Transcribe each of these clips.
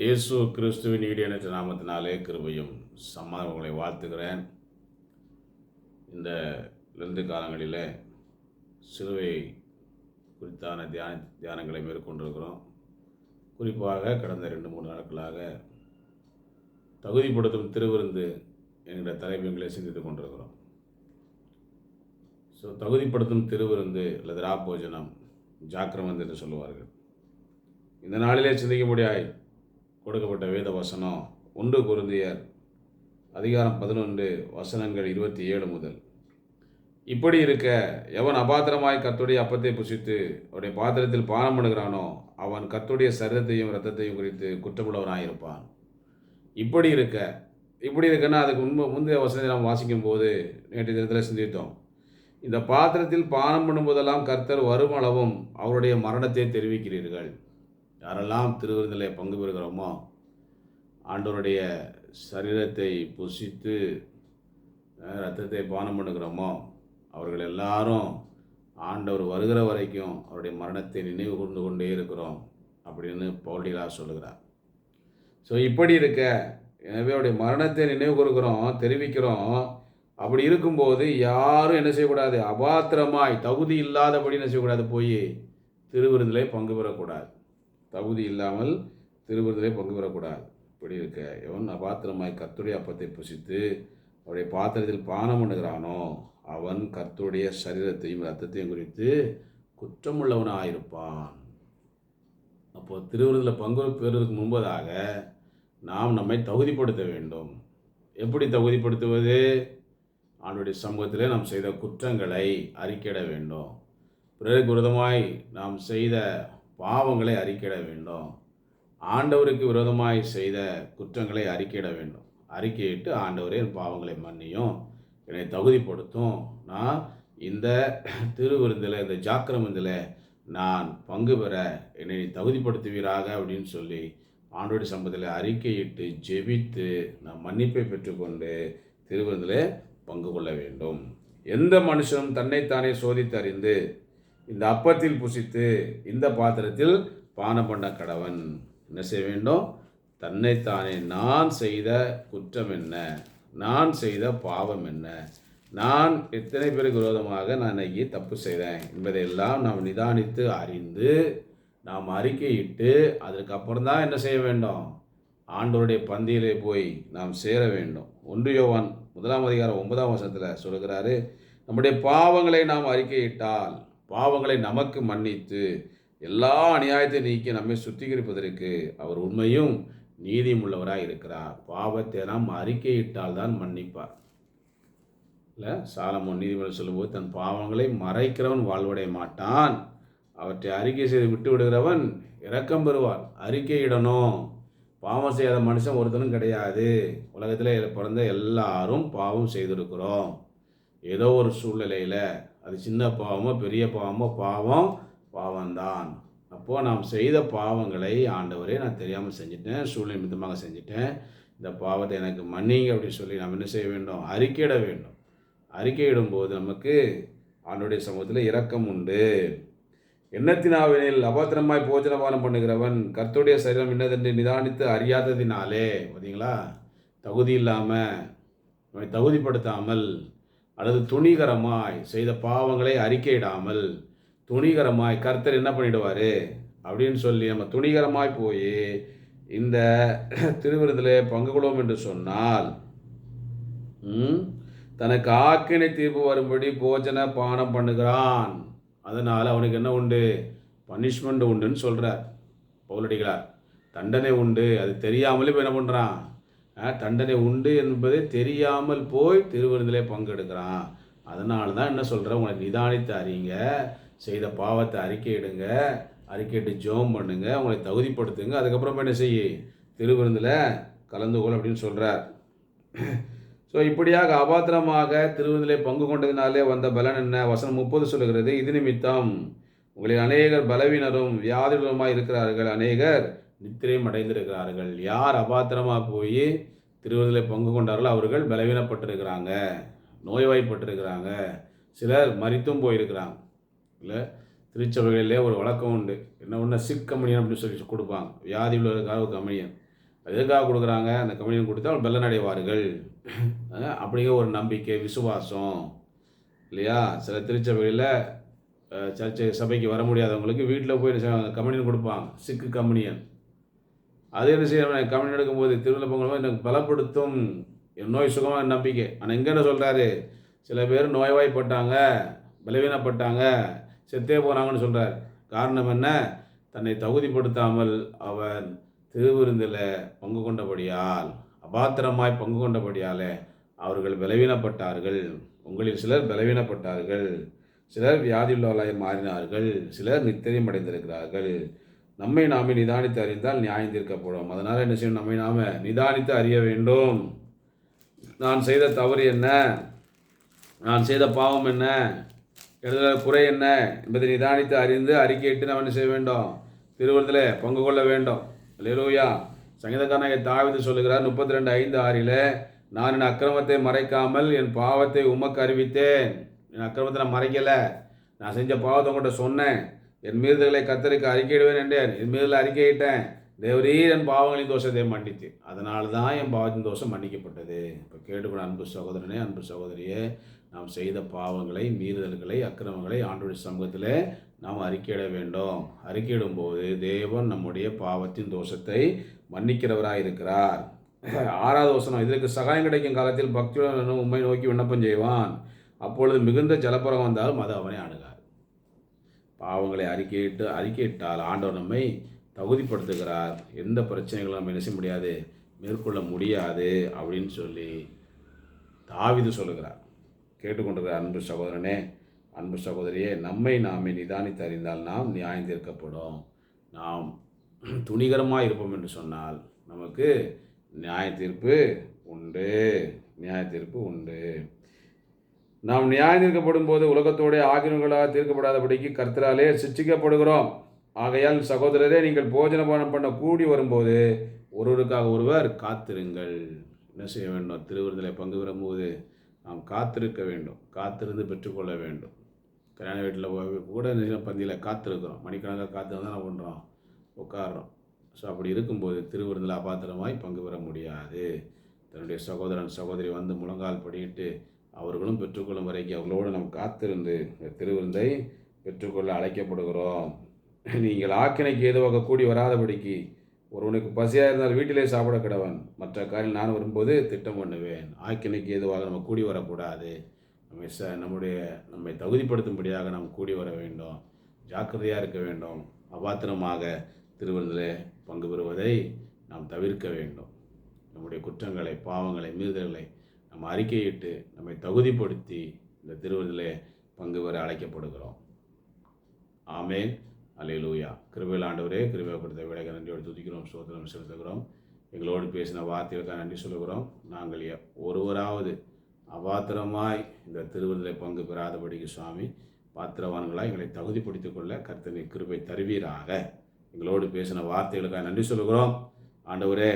இயேசு கிறிஸ்துவின் ஈடியனற்ற நாமத்தினாலே கிருபையும் சமாதானம் உங்களை வாழ்த்துகிறேன். இந்த ரெண்டு காலங்களில் சிலுவை குறித்தான தியான தியானங்களை மேற்கொண்டிருக்கிறோம். குறிப்பாக கடந்த ரெண்டு மூணு நாட்களாக தகுதிப்படுத்தும் திருவிருந்து என்கிற தலைப்புகளை சிந்தித்து கொண்டிருக்கிறோம். ஸோ தகுதிப்படுத்தும் திருவிருந்து அல்லது ராபோஜனம் ஜாக்கிரமந்து என்று சொல்லுவார்கள். இந்த நாளிலே சிந்திக்கும்படியாய் கொடுக்கப்பட்ட வேத வசனம் ஒன்று குருந்தியர் அதிகாரம் பதினொன்று வசனங்கள் இருபத்தி ஏழு முதல். இப்படி இருக்க எவன் அபாத்திரமாய் கத்துடைய அப்பத்தை புசித்து அவருடைய பாத்திரத்தில் பானம் பண்ணுகிறானோ அவன் கத்துடைய சரீரத்தையும் ரத்தத்தையும் குறித்து குற்றமுள்ளவனாயிருப்பான். இப்படி இருக்க இப்படி இருக்கன்னா அதுக்கு முன்பு முந்தைய வசனத்தை நாம் வாசிக்கும் போது நேற்று தினத்தில் சிந்தித்தோம். இந்த பாத்திரத்தில் பானம் பண்ணும்போதெல்லாம் கர்த்தர் வருமளவும் அவருடைய மரணத்தை தெரிவிக்கிறீர்கள். யாரெல்லாம் திருவிருந்திலே பங்கு பெறுகிறோமோ ஆண்டவருடைய சரீரத்தை புசித்து ரத்தத்தை பானம் பண்ணுகிறோமோ அவர்கள் எல்லாரும் ஆண்டவர் வருகிற வரைக்கும் அவருடைய மரணத்தை நினைவு கொண்டு கொண்டே இருக்கிறோம் அப்படின்னு பவுலிலா சொல்லுகிறார். ஸோ இப்படி இருக்க எனவே அவருடைய மரணத்தை நினைவு கொடுக்குறோம் தெரிவிக்கிறோம். அப்படி இருக்கும்போது யாரும் என்ன செய்யக்கூடாது? அபாத்திரமாய் தகுதி இல்லாதபடி என்ன செய்யக்கூடாது? போய் திருவிருந்திலே பங்கு பெறக்கூடாது. தகுதி இல்லாமல் திருவிருந்திலே பங்கு பெறக்கூடாது. இப்படி இருக்க. எவன் அபாத்திரமாய் கத்துடைய அப்பத்தை புசித்து அவருடைய பாத்திரத்தில் பானம் பண்ணுகிறானோ அவன் கர்த்தருடைய சரீரத்தையும் ரத்தத்தையும் குறித்து குற்றமுள்ளவனாயிருப்பான். அப்போது திருவிருந்தில் பங்கு பெறுவதற்கு முன்பதாக நாம் நம்மை தகுதிப்படுத்த வேண்டும். எப்படி தகுதிப்படுத்துவது? ஆண்டுடைய சமூகத்திலே நாம் செய்த குற்றங்களை அறிக்கையிட வேண்டும். பிறருக்கு விரதமாய் நாம் செய்த பாவங்களை அறிக்கையிட வேண்டும். ஆண்டவருக்கு விரோதமாய் செய்த குற்றங்களை அறிக்கையிட வேண்டும். அறிக்கையிட்டு ஆண்டவரே பாவங்களை மன்னியும். என்னை தகுதிப்படுத்தும். நான் இந்த திருவிருந்தில் இந்த ஜாக்கிரமந்தில் நான் பங்கு பெற என்னை தகுதிப்படுத்துவீராக அப்படின்னு சொல்லி ஆண்டோடி சம்பத்தில் அறிக்கையிட்டு ஜெபித்து நான் மன்னிப்பை பெற்றுக்கொண்டு திருவிருந்தில் பங்கு கொள்ள வேண்டும். எந்த மனுஷனும் தன்னைத்தானே சோதித்து அறிந்து இந்த அப்பத்தில் புசித்து இந்த பாத்திரத்தில் பானம் பண்ண கடவன். என்ன செய்ய வேண்டும்? தன்னைத்தானே நான் செய்த குற்றம் என்ன? நான் செய்த பாவம் என்ன? நான் எத்தனை பேருக்கு விரோதமாக நான் இன்னைக்கு தப்பு செய்தேன்? என்பதையெல்லாம் நாம் நிதானித்து அறிந்து நாம் அறிக்கையிட்டு அதற்கப்புறம் தான் என்ன செய்ய வேண்டும்? ஆண்டோருடைய பந்தியிலே போய் நாம் சேர வேண்டும். ஒன்று யோவான் முதலாம் அதிகாரம் ஒன்பதாம் வருஷத்தில் சொல்கிறாரு நம்முடைய பாவங்களை நாம் அறிக்கையிட்டால் பாவங்களை நமக்கு மன்னித்து எல்லா அநியாயத்தை நீக்கி நம்மை சுத்திகரிப்பதற்கு அவர் உண்மையும் நீதியும் உள்ளவராக இருக்கிறார். பாவத்தை நாம் அறிக்கையிட்டால் தான் மன்னிப்பார். இல்லை? சாலமோன் நீதிமன்றம் சொல்லும்போது தன் பாவங்களை மறைக்கிறவன் வாழ்வடைய மாட்டான். அவற்றை அறிக்கை செய்து விட்டு விடுகிறவன் இரக்கம் பெறுவார் அறிக்கையிடணும். பாவம் செய்யாத மனுஷன் ஒருத்தனும் கிடையாது. உலகத்தில் பிறந்த எல்லாரும் பாவம் செய்திருக்கிறோம். ஏதோ ஒரு சூழ்நிலையில் அது சின்ன பாவமோ பெரிய பாவமோ பாவம் பாவம்தான். அப்போது நாம் செய்த பாவங்களை ஆண்டவரே நான் தெரியாமல் செஞ்சிட்டேன் சூழ்நிலை மிதமாக செஞ்சிட்டேன். இந்த பாவத்தை எனக்கு மன்னிங்க அப்படின்னு சொல்லி நாம் என்ன செய்ய வேண்டும்? அறிக்கையிட வேண்டும். அறிக்கையிடும்போது நமக்கு ஆண்டுடைய சமூகத்தில் இரக்கம் உண்டு. எண்ணத்தினாவினில் அபாத்திரமாய் போஜனபானம் பண்ணுகிறவன் கர்த்துடைய சரீரம் என்னதென்று நிதானித்து அறியாததினாலே பார்த்தீங்களா தகுதி இல்லாமல் தகுதிப்படுத்தாமல் அல்லது துணிகரமாய் செய்த பாவங்களை அறிக்கையிடாமல் துணிகரமாய் கர்த்தர் என்ன பண்ணிடுவார்? அப்படின்னு சொல்லி நம்ம துணிகரமாய் போய் இந்த திருவிருந்தில் பங்கு கொள்வோம் என்று சொன்னால் ம், தனக்கு ஆக்கினை தீர்ப்பு வரும்படி போஜன பானம் பண்ணுகிறான். அதனால் அவனுக்கு என்ன உண்டு? பனிஷ்மெண்ட் உண்டுன்னு சொல்கிறார் பவுலடிகளார். தண்டனை உண்டு. அது தெரியாமலே இப்போ என்ன பண்ணுறான் தண்டனை உண்டு என்பதை தெரியாமல் போய் திருவிருந்திலே பங்கெடுக்கிறான். அதனால தான் என்ன சொல்கிறேன் உங்களை நிதானித்து அறியுங்க. செய்த பாவத்தை அறிக்கையிடுங்க. அறிக்கையிட்டு ஜோம் பண்ணுங்க. உங்களை தகுதிப்படுத்துங்க. அதுக்கப்புறம் என்ன செய்ய? திருவிருந்தில் கலந்து கொள் அப்படின்னு சொல்கிறார் ஸோ இப்படியாக அபாத்திரமாக திருவிருந்திலே பங்கு கொண்டதினாலே வந்த பலன் என்ன? வசனம் முப்பது சொல்லுகிறது இது நிமித்தம் உங்களில் அநேகர் பலவீனரும் வியாதிகளுமாய் இருக்கிறார்கள். அநேகர் நித்திரையும் அடைந்திருக்கிறார்கள் யார் அபாத்திரமாக போய் திருவிருந்திலே பங்கு கொண்டார்களோ அவர்கள் பலவீனப்பட்டிருக்கிறாங்க. நோய்வாய்ப்பட்டிருக்கிறாங்க. சிலர் மறித்தும் போயிருக்கிறாங்க. இல்லை திருச்சபைகளிலே ஒரு வழக்கம் உண்டு. என்ன ஒன்று சிக் கம்பெனியன் அப்படின்னு சொல்லி கொடுப்பாங்க. வியாதி உள்ளவருக்காக ஒரு கம்பெனியன் அது எதுக்காக கொடுக்குறாங்க? அந்த கம்பெனியன் கொடுத்தா அவங்க பெல்லன் அடைவார்கள் அப்படிங்கிற ஒரு நம்பிக்கை விசுவாசம். இல்லையா? சில திருச்சபையில் சர்ச்சை சபைக்கு வர முடியாதவங்களுக்கு வீட்டில் போய் கம்பெனியன் கொடுப்பாங்க. சிக்கு கம்பெனியன் அது என்ன செய்யணும்? கம்யூனியன் எடுக்கும்போது திருவிழா பொங்கல் எனக்கு பலப்படுத்தும். என் நோய் சுகமாக நம்பிக்கை. ஆனால் எங்கே என்ன சொல்கிறாரு சில பேர் நோய்வாய்ப்பட்டாங்க பலவீனப்பட்டாங்க செத்தே போனாங்கன்னு சொல்கிறார் காரணம் என்ன? தன்னை தகுதிப்படுத்தாமல் அவன் திருவிருந்தில் பங்கு கொண்டபடியால் அபாத்திரமாய் பங்கு கொண்டபடியாலே அவர்கள் பலவீனப்பட்டார்கள். உங்களில் சிலர் பலவீனப்பட்டார்கள். சிலர் வியாதியுள்ளவர்களாய் மாறினார்கள். சிலர் நித்தியம் அடைந்திருக்கிறார்கள். நம்மை நாமே நிதானித்து அறிந்தால் நியாயம் தீர்க்கப்படும். அதனால் என்ன செய்யணும்? நம்மை நாம நிதானித்து அறிய வேண்டும். நான் செய்த தவறு என்ன? நான் செய்த பாவம் என்ன? எழுதுகிற குறை என்ன? என்பதை நிதானித்து அறிந்து அறிக்கையிட்டு நாம் என்ன செய்ய வேண்டும்? திருவள்ளத்தில் பங்கு கொள்ள வேண்டும். லேலூயா சங்கீதக்காரனாக தாவிது சொல்லுகிறார் முப்பத்தி ரெண்டு ஐந்து ஆறில் நான் என் அக்கிரமத்தை மறைக்காமல் என் பாவத்தை உமக்கு அறிவித்தேன். என் அக்கிரமத்தை நான் மறைக்கலை. நான் செஞ்ச பாவத்தை உங்கள்கிட்ட சொன்னேன். என் மீறுதல்களை கத்தருக்கு அறிக்கையிடுவேன் என்றேன். என் மீறுதலை அறிக்கையிட்டேன். தேவரீ என் பாவங்களின் தோஷத்தை மன்னித்து. அதனால தான் என் பாவத்தின் தோஷம் மன்னிக்கப்பட்டது. இப்போ கேட்டுக்கொண்ட அன்பு சகோதரனே அன்பு சகோதரியே நாம் செய்த பாவங்களை மீறுதல்களை அக்கிரமங்களை ஆண்டுடைய சமூகத்தில் நாம் அறிக்கையிட வேண்டும். அறிக்கையிடும்போது தேவன் நம்முடைய பாவத்தின் தோஷத்தை மன்னிக்கிறவராக இருக்கிறார். ஆறாவது வசனம் இதற்கு சகாயம் கிடைக்கும் காலத்தில் பக்தியுடன் உண்மை நோக்கி விண்ணப்பம் செய்வான். அப்பொழுது மிகுந்த ஜலப்புறம் வந்தாலும் அது அவனை அணுகார் பாவங்களை அறிக்கையிட்டு அறிக்கையிட்டால் ஆண்டவர் நம்மை தகுதிப்படுத்துகிறார். எந்த பிரச்சனைகளும் நம்ம என்ன செய்ய முடியாது? மேற்கொள்ள முடியாது அப்படின்னு சொல்லி தாவிது சொல்லுகிறார். கேட்டுக்கொண்டிருக்கிற அன்பு சகோதரனே அன்பு சகோதரியே நம்மை நாமே நிதானித்து அறிந்தால் நாம் நியாயம் தீர்க்கப்படும். நாம் துணிகரமாக இருப்போம் என்று சொன்னால் நமக்கு நியாய தீர்ப்பு உண்டு. நியாய தீர்ப்பு உண்டு. நாம் நியாயம் தீர்க்கப்படும் போது உலகத்தோடைய ஆகினங்களாக தீர்க்கப்படாதபடிக்கு கர்த்தராலே சிச்சிக்கப்படுகிறோம் ஆகையால் சகோதரரே நீங்கள் போஜன பானம் பண்ண கூடி வரும்போது ஒருவருக்காக ஒருவர் காத்திருங்கள். என்ன செய்ய வேண்டும்? திருவிருந்தலை பங்கு பெறும்போது நாம் காத்திருக்க வேண்டும். காத்திருந்து பெற்றுக்கொள்ள வேண்டும். கல்யாண வீட்டில் போய் கூட பந்தியில் காத்திருக்கிறோம். மணிக்கணக்காக காத்து தான் என்ன பண்ணுறோம். உட்காடுறோம் ஸோ அப்படி இருக்கும்போது திருவிருந்தில் அபாத்திரமாய் பங்கு பெற முடியாது. தன்னுடைய சகோதரன் சகோதரி வந்து முழங்கால் படிக்கிட்டு அவர்களும் பெற்றுக்கொள்ளும் வரைக்கும் அவர்களோடு நாம் காத்திருந்து இந்த திருவிருந்தை பெற்றுக்கொள்ள அழைக்கப்படுகிறோம். நீங்கள் ஆக்கினைக்கு ஏதுவாக கூடி வராதபடிக்கு ஒருவனுக்கு பசியாக இருந்தால் வீட்டிலே சாப்பிட கிடவன். மற்ற காரில் நான் வரும்போது திட்டம் பண்ணுவேன். ஆக்கினைக்கு ஏதுவாக நம்ம கூடி வரக்கூடாது. நம்மை ச நம்முடைய நம்மை தகுதிப்படுத்தும்படியாக நாம் கூடி வர வேண்டும். ஜாக்கிரதையாக இருக்க வேண்டும். அபாத்திரமாக திருவிருந்திலே பங்கு பெறுவதை நாம் தவிர்க்க வேண்டும். நம்முடைய குற்றங்களை பாவங்களை மீறுதல்களை நம்ம அறிக்கையிட்டு நம்மை தகுதிப்படுத்தி இந்த திருவிருந்திலே பங்கு பெற அழைக்கப்படுகிறோம். ஆமேன். அலையலூயா கிருபையில் ஆண்டவரே கிருபை கொடுத்த விடைக நன்றியோடு துதிக்கிறோம் சோதனம் செலுத்துகிறோம். எங்களோடு பேசின வார்த்தைகளுக்காக நன்றி சொல்லுகிறோம். நாங்கள் ஒருவராவது அபாத்திரமாய் இந்த திருவிருந்திலே பங்கு பெறாதபடிக்கு சுவாமி பாத்திரவான்களாக எங்களை தகுதிப்படுத்திக் கொள்ள கர்த்தனை கிருபை தருவீராக. எங்களோடு பேசின வார்த்தைகளுக்காக நன்றி சொல்லுகிறோம். ஆண்டவரே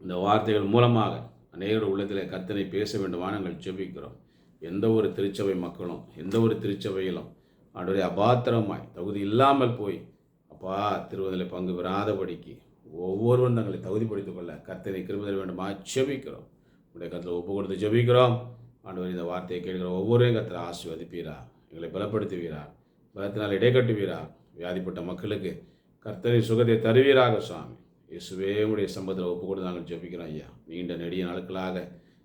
இந்த வார்த்தைகள் மூலமாக அநேகர் உள்ளத்தில் கர்த்தனை பேச வேண்டுமா. நாங்கள் ஜெபிக்கிறோம். எந்த ஒரு திருச்சபை மக்களும் எந்த ஒரு திருச்சபையிலும் அவருடைய அபாத்திரமாய் தகுதி இல்லாமல் போய் அப்பா திருவதிலே பங்கு பெறாதபடிக்கு ஒவ்வொருவரும் தங்களை தகுதிப்படுத்திக் கொள்ள கர்த்தனை கிருமிதல் வேண்டுமா ஜெபிக்கிறோம். உடைய கத்தில் ஒப்பு கொடுத்து ஜெபிக்கிறோம். ஆண்டவர் இந்த வார்த்தையை கேட்கிற ஒவ்வொருவரையும் கத்தில் ஆசீர்வதிப்பீரா. எங்களை பலப்படுத்துவீரா. பலத்தினால் இடைக்கட்டுவீரா. வியாதிப்பட்ட மக்களுக்கு கர்த்தரை சுகத்தை தருவீராக சுவாமி. இயேசுவே உடைய சம்பத்தில் ஒப்பு கொடுத்து நாங்கள் ஜெபிக்கிறோம் ஐயா. நீண்ட நெடிய நாட்களாக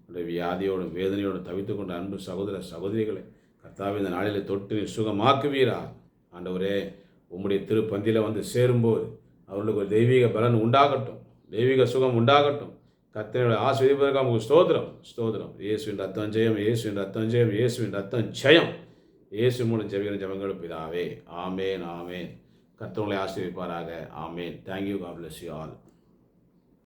உடைய வியாதியோடும் வேதனையோடும் தவித்து கொண்ட அன்பு சகோதர சகோதரிகளை கர்த்தாவை இந்த நாளில் தொட்டு நீ சுகமாக்குவீரா? ஆண்டவரே உம்முடைய திருப்பந்தியில் வந்து சேரும்போது அவர்களுக்கு ஒரு தெய்வீக பலன் உண்டாகட்டும். தெய்வீக சுகம் உண்டாகட்டும். கர்த்தனுடைய ஆசிரியப்பதற்கு உங்களுக்கு ஸ்தோத்திரம். ஸ்தோத்திரம். இயேசுவின் ரத்தம் ஜெயம் இயேசுவின் ரத்தம் ஜெயம் இயேசுவின் ரத்தம் ஜெயம். இயேசு மூலம் ஜெபிக்கிற ஜெபங்கள் பிதாவே. ஆமேன் ஆமேன். கர்த்தவங்களை ஆசீர்விப்பாராக ஆமேன். Thank you God bless you all